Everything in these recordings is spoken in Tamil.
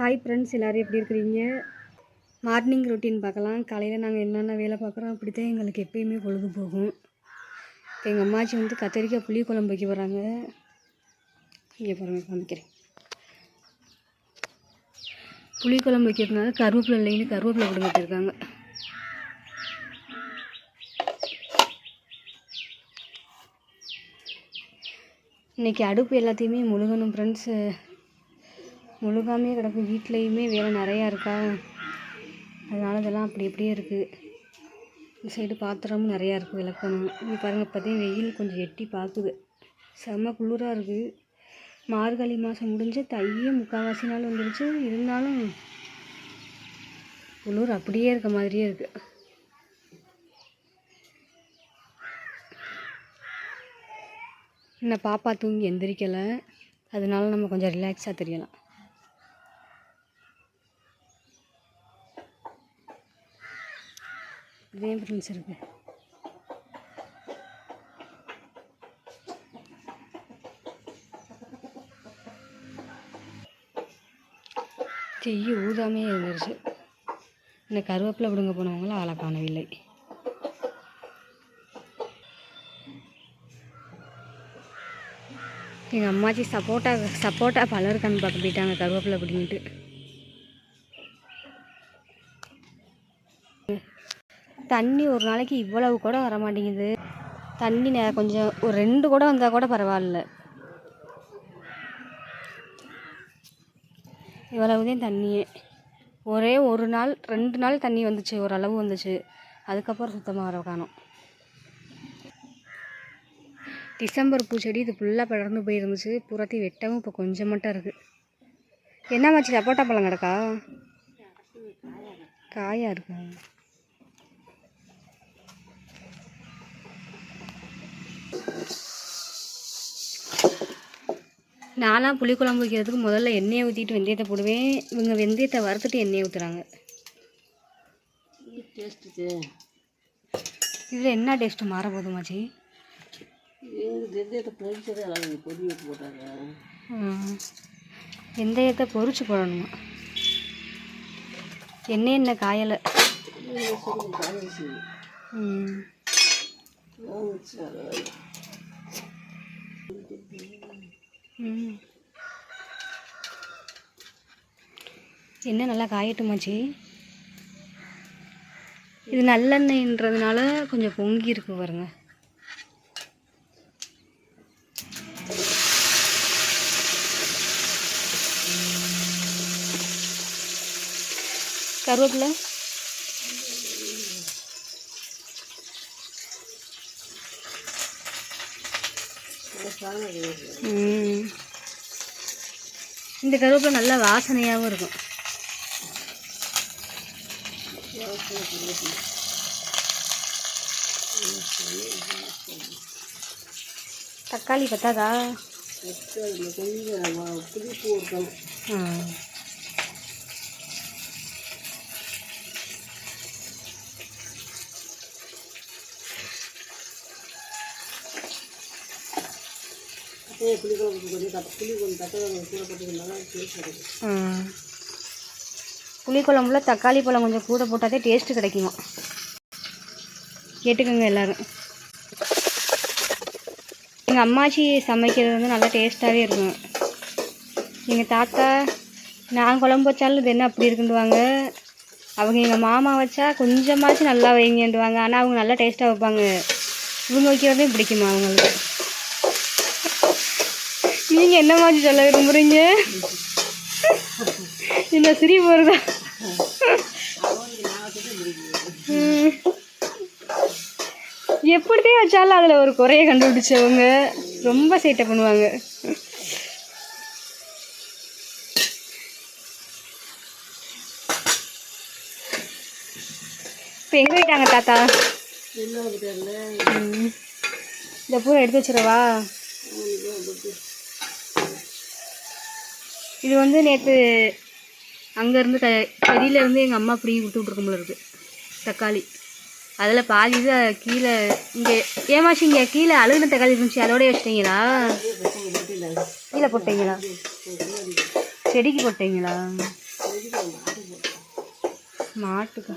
ஹாய் ஃப்ரெண்ட்ஸ் எல்லோரும் எப்படி இருக்கிறீங்க? மார்னிங் ரொட்டீன் பார்க்கலாம். காலையில் நாங்கள் என்னென்ன வேலை பார்க்குறோம் அப்படி தான் எங்களுக்கு எப்பயுமே பொழுது போகும் இப்போ எங்கள் அம்மாச்சி வந்து கத்திரிக்காய் புளி குழம்பு வைக்க போகிறாங்க இங்கே பாருங்க காமிக்கிறேன். புளி குழம்பு வைக்கிறதுனால கருவேப்பிலை இல்லைன்னு கருவேப்பிலை கொடுங்க வச்சுருக்காங்க. இன்றைக்கி அடுப்பு எல்லாத்தையுமே முழுகணும் ஃப்ரெண்ட்ஸு முழுகாமே கிடக்கு. வீட்லேயுமே வேலை நிறையா இருக்கா? அதனால இதெல்லாம் அப்படி அப்படியே இருக்குது இந்த சைடு பாத்திரமும் நிறையா இருக்குது விளக்கணும். இங்கே பாருங்கள் இப்போதையும் வெயில் கொஞ்சம் எட்டி பார்க்குது. செம்ம குளிராக இருக்குது மார்கழி மாதம் முடிஞ்சு தையே முக்கால்வாசி நாள் வந்துடுச்சு இருந்தாலும் குளிர் அப்படியே இருக்க மாதிரியே இருக்குது இன்னும் பாப்பா தூங்கி எந்திரிக்கலை. அதனால நம்ம கொஞ்சம் ரிலாக்ஸாக தெரியலாம். இதே ஃப்ரெண்ட்ஸ் இருக்குது தீயை ஊதாமே இருந்துருச்சு. இந்த கருவேப்பிலை விடுங்க போனவங்களும் ஆளை காணவில்லை. எங்கள் அம்மாச்சி சப்போட்டா சப்போட்டா பலருக்கு அனுப்பி பார்க்க போயிட்டாங்க கருவேப்பிலை பிடிங்கிட்டு. தண்ணி ஒரு நாளைக்கு இவ்வளவு கூட வர மாட்டேங்குது தண்ணி நே- கொஞ்சம் ஒரு ரெண்டு கூட வந்தால் கூட பரவாயில்ல. இவ்வளவுதான் தண்ணியே. ஒரே ஒரு நாள் ரெண்டு நாள் தண்ணி வந்துச்சு ஓரளவு வந்துச்சு. அதுக்கப்புறம் சுத்தமாக வர காணும். டிசம்பர் பூச்செடி இது ஃபுல்லாக படர்ந்து போயிருந்துச்சு. புறத்தி வெட்டவும் இப்போ கொஞ்சம் மட்டும் இருக்குது என்ன மாச்சு சப்போட்டா பழம் கிடக்கா? காயாக இருக்கா? நான்லாம் புளிக்குழம்பு வைக்கிறதுக்கு முதல்ல எண்ணெயை ஊற்றிட்டு வெந்தயத்தை போடுவேன். இவங்க வெந்தயத்தை வறுத்துட்டு எண்ணெயை ஊற்றுறாங்க இதில் என்ன டேஸ்ட்டு மாற போதுமாச்சி வெந்தயத்தை பொரிச்சு போடணுமா? எண்ணெய் என்ன காயலை? ம். என்ன நல்லா காயட்டுமாச்சி இது நல்லெண்ணெய்ன்றதுனால கொஞ்சம் பொங்கி இருக்கு பாருங்க. கருவேப்பிலை? இந்த கருவேப்பிலை நல்லா வாசனையாகவும் இருக்கும். தக்காளி பத்தாதா? கொஞ்சம் புளிப்பு இருக்கணும் புளிக்குழம்பு கொஞ்சம் புளி கொஞ்சம் தக்காளி கூட டேஸ்ட் கிடைக்கும். புளிக்குழம்புல தக்காளி பழம் கொஞ்சம் கூட போட்டாதே டேஸ்ட்டு கிடைக்குமா கேட்டுக்கோங்க எல்லோரும். எங்கள் அம்மாச்சி சமைக்கிறது வந்து நல்லா டேஸ்ட்டாகவே இருக்கும். எங்கள் தாத்தா நான் குழம்பு வச்சாலும் இது என்ன அப்படி இருக்குண்டுவாங்க அவங்க எங்கள் மாமா வச்சா கொஞ்சமாச்சும் நல்லா வைங்கன்டுவாங்க ஆனால் அவங்க நல்லா டேஸ்ட்டாக வைப்பாங்க. இவங்க வைக்கிறதே பிடிக்குமா அவங்களுக்கு? நீங்கள் என்ன மாதிரி சொல்ல விரும்புகிறீங்க இந்த சிரி போகிறதா எப்படித்தான் வச்சாலும் அதில் ஒரு குறைய கண்டுபிடிச்சவங்க ரொம்ப சேட்டை பண்ணுவாங்க. இப்போ எங்கே போயிட்டாங்க தாத்தா? என்ன. இந்த பூரை எடுத்து வச்சிடவா? இது வந்து நேற்று அங்கேருந்து க கறியிலேருந்து எங்கள் அம்மா பிடிங்கி கொடுத்து விட்ருக்க போல இருக்கு. தக்காளி. அதில் பாதி இது கீழே இங்கே ஏமாச்சி இங்கே கீழே அழுகுன தக்காளி இருந்துச்சு. அதோடய வச்சிட்டீங்களா கீழே போட்டீங்களா? செடிக்கு போட்டீங்களா? மாட்டுக்கு.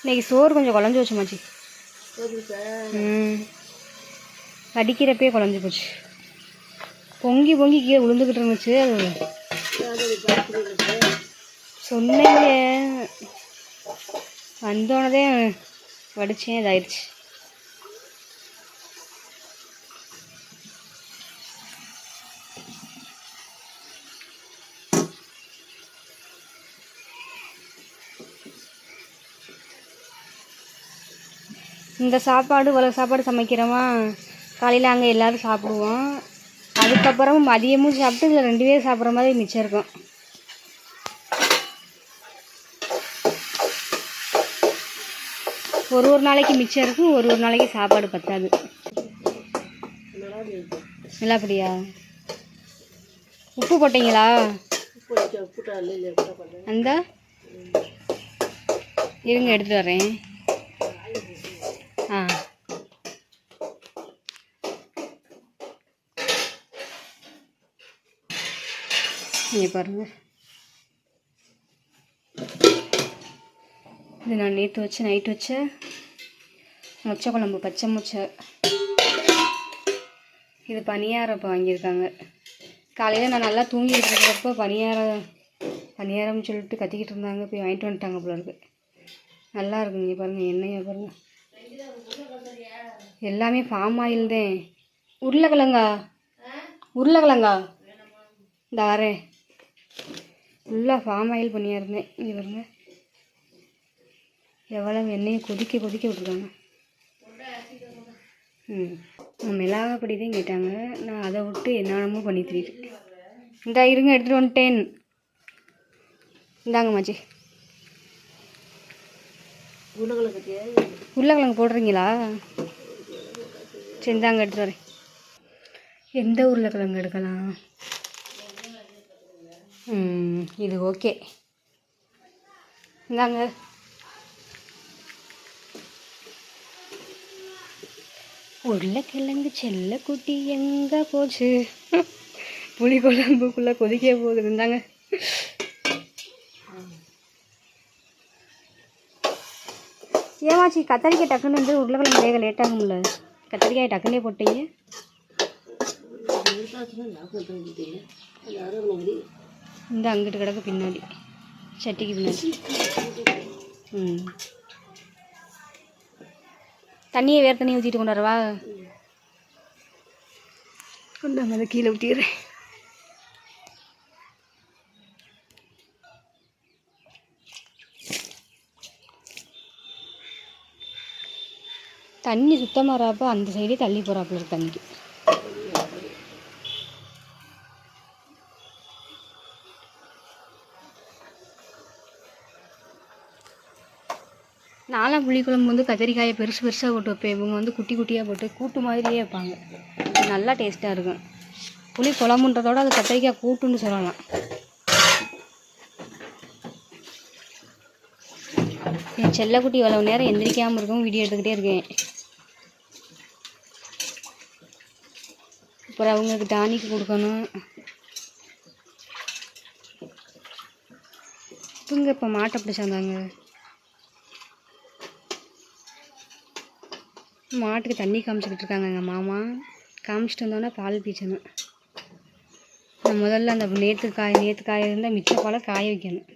இன்னைக்கு சோறு கொஞ்சம் குழஞ்சி வச்சு மாச்சி ம். கடிக்கிறப்பே குழஞ்சி போச்சு. பொங்கி பொங்கி கீழே விழுந்துக்கிட்டு இருந்துச்சு. அது சொன்னீங்க. வந்தோடனே வடிச்சேன் இதாயிடுச்சு இந்த சாப்பாடு இவ்வளோ சாப்பாடு சமைக்கிறோமா? காலையில் அங்கே எல்லோரும் சாப்பிடுவோம். அதுக்கப்புறம் மதியமும் சாப்பிட்டு இதில் ரெண்டு பேர் சாப்பிட்ற மாதிரி மிச்சம் இருக்கும். ஒரு ஒரு நாளைக்கு மிச்சம் இருக்கும் ஒரு ஒரு நாளைக்கு சாப்பாடு பத்தாது. நல்லா அப்படியா உப்பு போட்டீங்களா? அந்த? இருங்க எடுத்துகிட்டு வரேன். ஆ. இங்கே பாருங்கள் இது நான் நேற்று வச்சு நைட் வச்ச மொச்சை குழம்பு பச்சை மொச்சை. இது பனியாரம் இப்போ வாங்கியிருக்காங்க. காலையில் நான் நல்லா தூங்கிட்டு இருக்கிறப்போ பணியாரம் பனியாரம்னு சொல்லிட்டு கத்திக்கிட்டு இருந்தாங்க. போய் வாங்கிட்டு வந்துட்டாங்க போல இருக்கு. நல்லா இருக்குங்க இங்கே பாருங்கள் எண்ணெயை பாருங்கள் எல்லாமே ஃபார்ம் ஆயில் தான். உருளைக்கிழங்கா? உருளைக்கிழங்கா? இந்த வரேன் ஃபுல்லாக ஃபார்ம் ஆயில் பண்ணியிருந்தேன் இங்கே பாருங்க. எவ்வளவு எண்ணெயை கொதிக்க கொதிக்க விட்டுருக்காங்க. ம். மிளகாப்படி தான் கேட்டாங்க. நான் அதை விட்டு என்னென்னமோ பண்ணி திரிட்டேன் இந்தா இருங்க எடுத்துகிட்டு வந்துட்டேன். இந்தாங்க மாச்சி. உருளைக்கிழங்கு போடுறீங்களா? சரி இந்தாங்க எடுத்துகிட்டு வரேன். எந்த உருளைக்கிழங்கு எடுக்கலாம்? இது ஓகே. இந்தாங்க. உருளைக்கிழங்கு செல்லக்குட்டி எங்கே போச்சு? புளி குழம்புக்குள்ளே கொதிக்க போகுது. இருந்தாங்க ஏமாச்சி கத்தரிக்காய் டக்குன்னு வந்து உருளைக்கிழங்கு வேக லேட் ஆகும்ல. கத்தரிக்காய் டக்குனே போட்டீங்க. இந்த அங்கிட்டு கிடக்கு பின்னாடி. சட்டிக்கு பின்னாடி. ம். தண்ணியை வேறு தண்ணியை ஊற்றிட்டு கொண்டு வரவா? கொண்டு அதை கீழே ஊற்றிடுறேன் தண்ணி சுத்தமாக வராப்போ அந்த சைடே தள்ளி போகிறாப்புல இருக்கு தண்ணிக்கு. புளிக்குழம்பு வந்து கத்திரிக்காயை பெருசு பெருசாக போட்டு வைப்பேன். இவங்க வந்து குட்டி குட்டியாக போட்டு கூட்டு மாதிரியே வைப்பாங்க. நல்லா டேஸ்ட்டாக இருக்கும். புளி குழம்புன்றதோட அது கத்திரிக்காய் கூட்டுன்னு சொல்லலாம். என் செல்லக்குட்டி இவ்வளவு நேரம் எந்திரிக்காமல் இருக்கும் வீடியோ எடுத்துக்கிட்டே இருக்கேன். அப்புறம் அவங்களுக்கு டானிக்கு கொடுக்கணும். இவங்க இப்போ மாட்டை பிடிச்சாந்தாங்க மாட்டுக்கு தண்ணி காமிச்சிக்கிட்டு இருக்காங்க எங்கள் மாமா. காமிச்சிட்டு வந்தோடனே பால் பீச்சணும் நான் முதல்ல அந்த நேற்று காய் நேற்று காய இருந்தால் மிச்ச பாலை காய வைக்கணும்.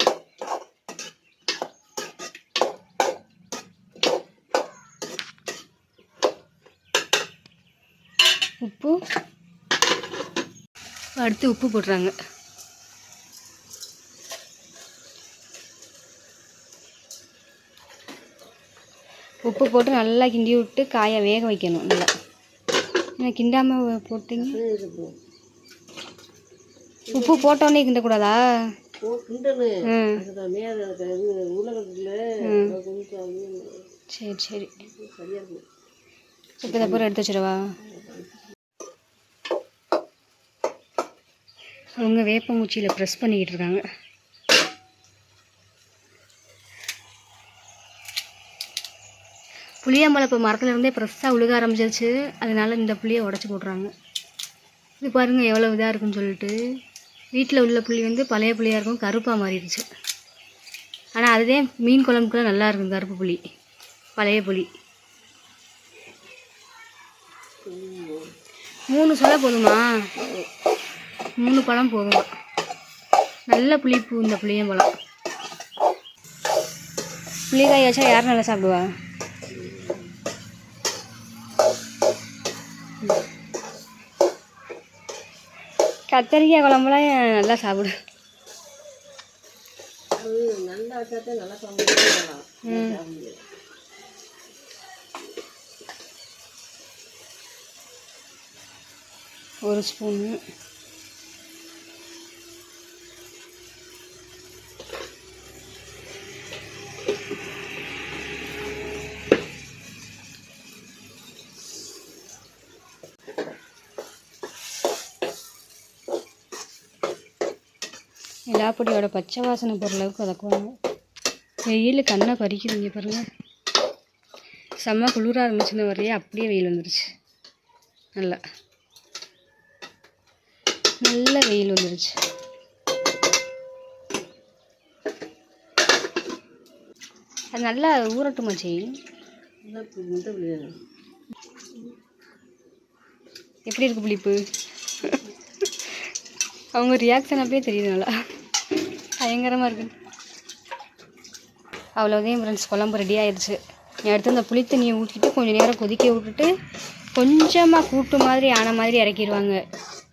உப்பு. அடுத்து உப்பு போடுறாங்க உப்பு போட்டு நல்லா கிண்டி விட்டு காயை வேக வைக்கணும் நல்லா. ஏன்னா கிண்டாமல் போட்டீங்க? உப்பு போட்டோன்னே கிண்டக்கூடாதா? சரி சரி. இப்போ அப்புறம் எடுத்து வச்சிடவா? அவங்க வேப்பங்குச்சியில் ப்ரெஸ் பண்ணிக்கிட்டு இருக்காங்க. புளியாம்பழம் இப்போ மரத்துலேருந்தே ஃப்ரெஷ்ஷாக உழுக ஆரம்பிச்சிருச்சு. அதனால இந்த புளியை உடச்சி போடுறாங்க இது பாருங்கள் எவ்வளோ இதாக இருக்குன்னு சொல்லிட்டு. வீட்டில் உள்ள புளி வந்து பழைய புளியாக இருக்கும் கருப்பாக மாறிடுச்சு. ஆனால் அதுவே மீன் குழம்புக்குலாம் நல்லா இருக்கும் கருப்பு புளி. பழைய புளி. மூணு சொல்ல போதுமா? மூணு பழம் போதுமா? நல்ல புளிப்பு இந்த புளியம்பழம். புளிக்காய் வச்சா யார் நல்லா சாப்பிடுவா? கத்தரிக்காய் குழம்புலாம் நல்லா சாப்பிடு. நல்லா வச்சாத்தே நல்லா ஒரு ஸ்பூன்னு இலாப்பொடியோட பச்சை வாசனை பொருளவுக்கு வதக்குவாங்க. வெயில் கண்ணை பறிக்குதுங்க பாருங்கள் செம்ம குளிராக இருந்துச்சுன்னு வரையே அப்படியே வெயில் வந்துருச்சு. நல்லா. நல்ல வெயில் வந்துருச்சு. அது நல்லா ஊரட்டுமா இந்த எப்படி இருக்கு புளிப்பு? அவங்க ரியாக்ஷன் அப்படியே தெரியுது நல்லா. பயங்கரமாக இருக்கு. அவ்வளோதையும் ஃப்ரெண்ட்ஸ் குழம்பு ரெடி ஆயிடுச்சு. எடுத்து அந்த புளி தண்ணியை ஊற்றிட்டு கொஞ்சம் நேரம் கொதிக்க விட்டுட்டு கொஞ்சமாக கூட்டு மாதிரி ஆன மாதிரி இறக்கிடுவாங்க.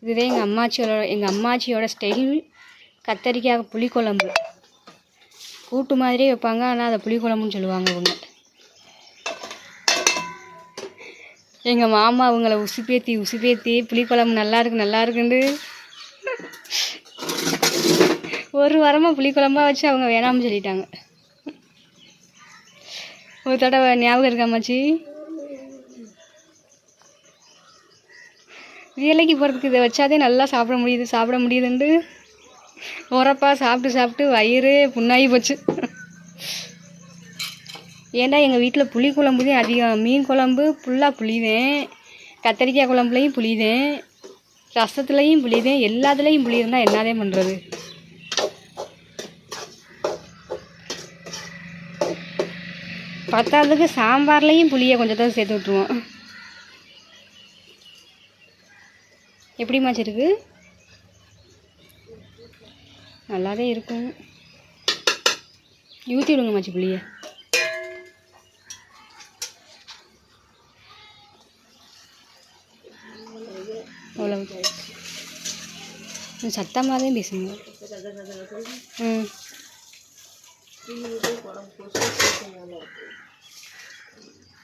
இதுவே எங்கள் அம்மாச்சியோட எங்கள் அம்மாச்சியோட ஸ்டைல் கத்தரிக்காய் புளிக்குழம்பு. கூட்டு மாதிரியே வைப்பாங்க ஆனால் அதை புளிக்குழம்புன்னு சொல்லுவாங்க அவங்க எங்கள் மாமா அவங்கள உசுப்பேத்தி உசுப்பேத்தி புளிக்குழம்பு நல்லா இருக்கு நல்லா இருக்குன்னு ஒரு வாரமாக புளிக்குழம்பாக வச்சு அவங்க வேணாம்னு சொல்லிட்டாங்க. ஒரு தடவை ஞாபகம் இருக்காமாச்சி வேலைக்கு போகிறதுக்கு இதை வச்சாதே நல்லா சாப்பிட முடியுது சாப்பிட முடியுதுன்ட்டு உரப்பா சாப்பிட்டு சாப்பிட்டு வயிறு புண்ணாகி போச்சு. ஏன்டா எங்கள் வீட்டில் புளி குழம்பு தான் அதிகம்? மீன் குழம்பு ஃபுல்லாக புளிதேன் கத்தரிக்காய் குழம்புலையும் புளிதேன் ரசத்துலேயும் புளிதேன் எல்லாத்துலேயும் புளி இருந்தால் என்னதே பண்ணுறது பத்தாவதுக்கு சாம்பார்லேயும் புளியை கொஞ்சம் தான் சேர்த்து விட்ருவோம் எப்படி மாச்சிருக்கு நல்லாவே இருக்கும். ஊற்றி விடுங்க மாச்சி புளியை. அவ்வளோ சத்தமாக தான் பேசுங்க. ம்.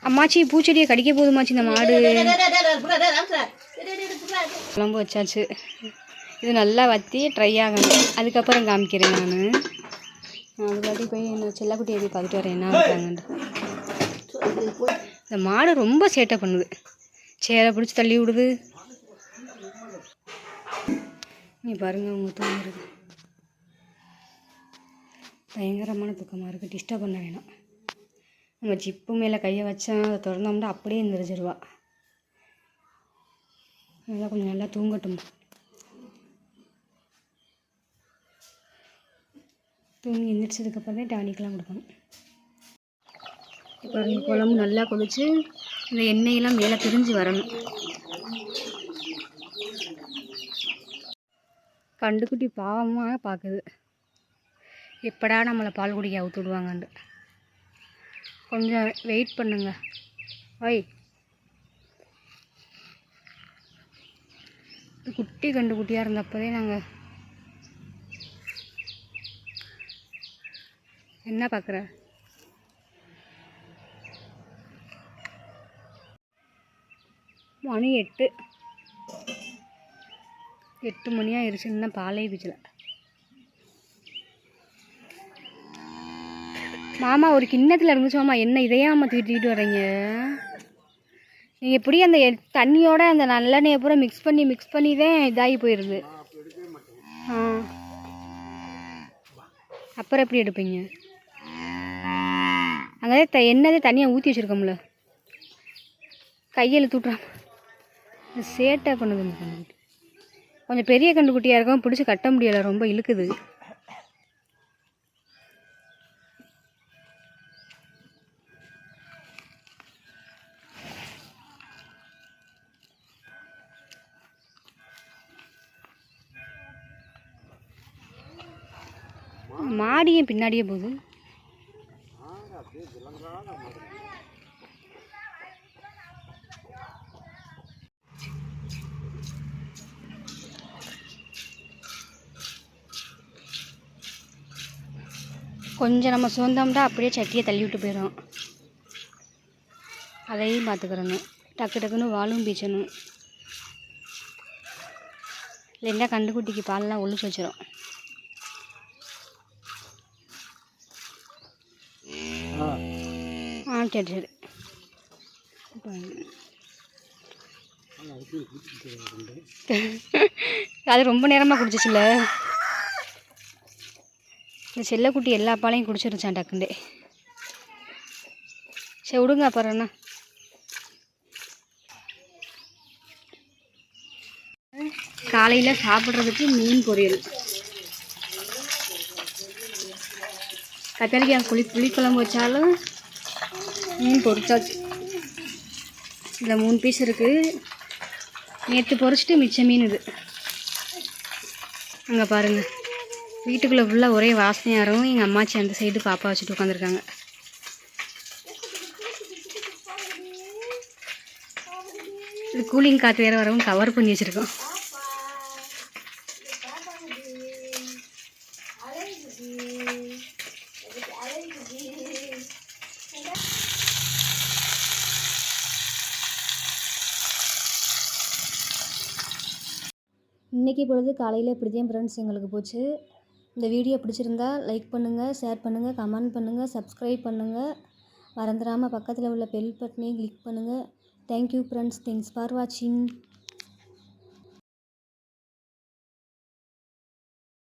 அம்மாச்சி பூச்செடியை கடிக்க போதுமாச்சி இந்த மாடு. குழம்பு வச்சாச்சு. இது நல்லா வற்றி ட்ரை ஆகணும். அதுக்கப்புறம் காமிக்கிறேன் நான். நான் அதுக்காட்டி போய் என்ன செல்லக்குட்டியை போய் பார்த்துட்டு வரேன் என்ன இருக்காங்கன்ட்டு இந்த மாடு ரொம்ப சேட்டை பண்ணுது. சேரை பிடிச்சி தள்ளி விடுது. நீ பாருங்க அவங்க தூங்குறது. பயங்கரமான தூக்கமாக இருக்குது டிஸ்டர்ப் பண்ண வேணாம். நம்ம ஜிப்பு மேலே கையை வச்சா அதை திறந்தோம்னா அப்படியே எந்திரிச்சிருவா. நல்லா கொஞ்சம் நல்லா தூங்கட்டும்? தூங்கி எந்திரிச்சதுக்கப்புறம் தான் டானிக்கெலாம் கொடுக்கணும். இப்போ குழம்பு நல்லா கொதிச்சு இந்த எண்ணெயெல்லாம் மேலே பிரிஞ்சு வரணும். கண்டுக்குட்டி பாவமாக பார்க்குது எப்படா நம்மளை பால் குடிக்க அவுத்து விடுவாங்கன்ட்டு கொஞ்சம் வெயிட் பண்ணுங்க. ஓய். குட்டி கண்டு குட்டியாக இருந்தப்போதே நாங்கள் என்ன பார்க்குற மணி எட்டு. எட்டு மணி ஆயிடுச்சு இன்னும் பாலே பீச்சில் மாமா ஒரு கிண்ணத்தில் இருந்துச்சு மாமா. என்ன இதையே அம்மா தூக்கிட்டு வர்றீங்க நீங்கள் எப்படி அந்த தண்ணியோட அந்த நல்லெண்ணெயை பூரா மிக்ஸ் பண்ணி மிக்ஸ் பண்ணி தான் இதாகி போயிடுது ஆ. அப்புறம் எப்படி எடுப்பீங்க? அங்கே த என்னதே தனியாக ஊற்றி வச்சுருக்கோம்ல? கையில் தூட்டுறாம சேட்டை பண்ணுது கொஞ்சம் பெரிய கண்டுக்குட்டியாக இருக்கும். பிடிச்சி கட்ட முடியலை. ரொம்ப இழுக்குது. மாடியும் பின்னாடியே போகுது. கொஞ்சம் நம்ம சோர்ந்தோம்னா அப்படியே சட்டியை தள்ளி விட்டு போயிடும். அதையும் பார்த்துக்கிறணும். டக்கு டக்குன்னு வாலும் பீச்சணும். இல்லைன்னா கண்டுக்குட்டிக்கு பால்லாம் ஒழிச்சு வச்சிரும். தான் சரி அது ரொம்ப நேரமாக குடிச்சிச்சுல. இந்த செல்லக்குட்டி எல்லா பாலையும் குடிச்சிருச்சான் டக்குண்டே சரி விடுங்க அப்புறண்ணா காலையில் சாப்பிட்றதுக்கு மீன் பொரியல். கத்தரிக்காய் புளி புளிக்குழம்பு வச்சாலும் மீன் பொறிச்சாச்சு இதில் மூணு பீஸ் இருக்குது நேற்று பொரிச்சிட்டு மிச்ச மீன் இது. அங்கே பாருங்கள் வீட்டுக்குள்ளே ஃபுல்லாக ஒரே வாசனையாக இருக்கும். எங்கள் அம்மாச்சி அந்த சைடு பாப்பா வச்சுட்டு உட்காந்துருக்காங்க இது கூலிங் காற்று வேறு வரவும் கவர் பண்ணி வச்சுருக்கோம். இன்றைக்கி பொழுது காலையில் இப்படி தான் ஃப்ரெண்ட்ஸ் எங்களுக்கு போச்சு. இந்த வீடியோ பிடிச்சிருந்தா லைக் பண்ணுங்கள் ஷேர் பண்ணுங்கள் கமெண்ட் பண்ணுங்கள் சப்ஸ்கிரைப் பண்ணுங்கள் மறந்துடாமல் பக்கத்தில் உள்ள பெல் பட்டனையும் கிளிக் பண்ணுங்கள் தேங்க்யூ ஃப்ரெண்ட்ஸ் தேங்க்ஸ் ஃபார் வாட்சிங்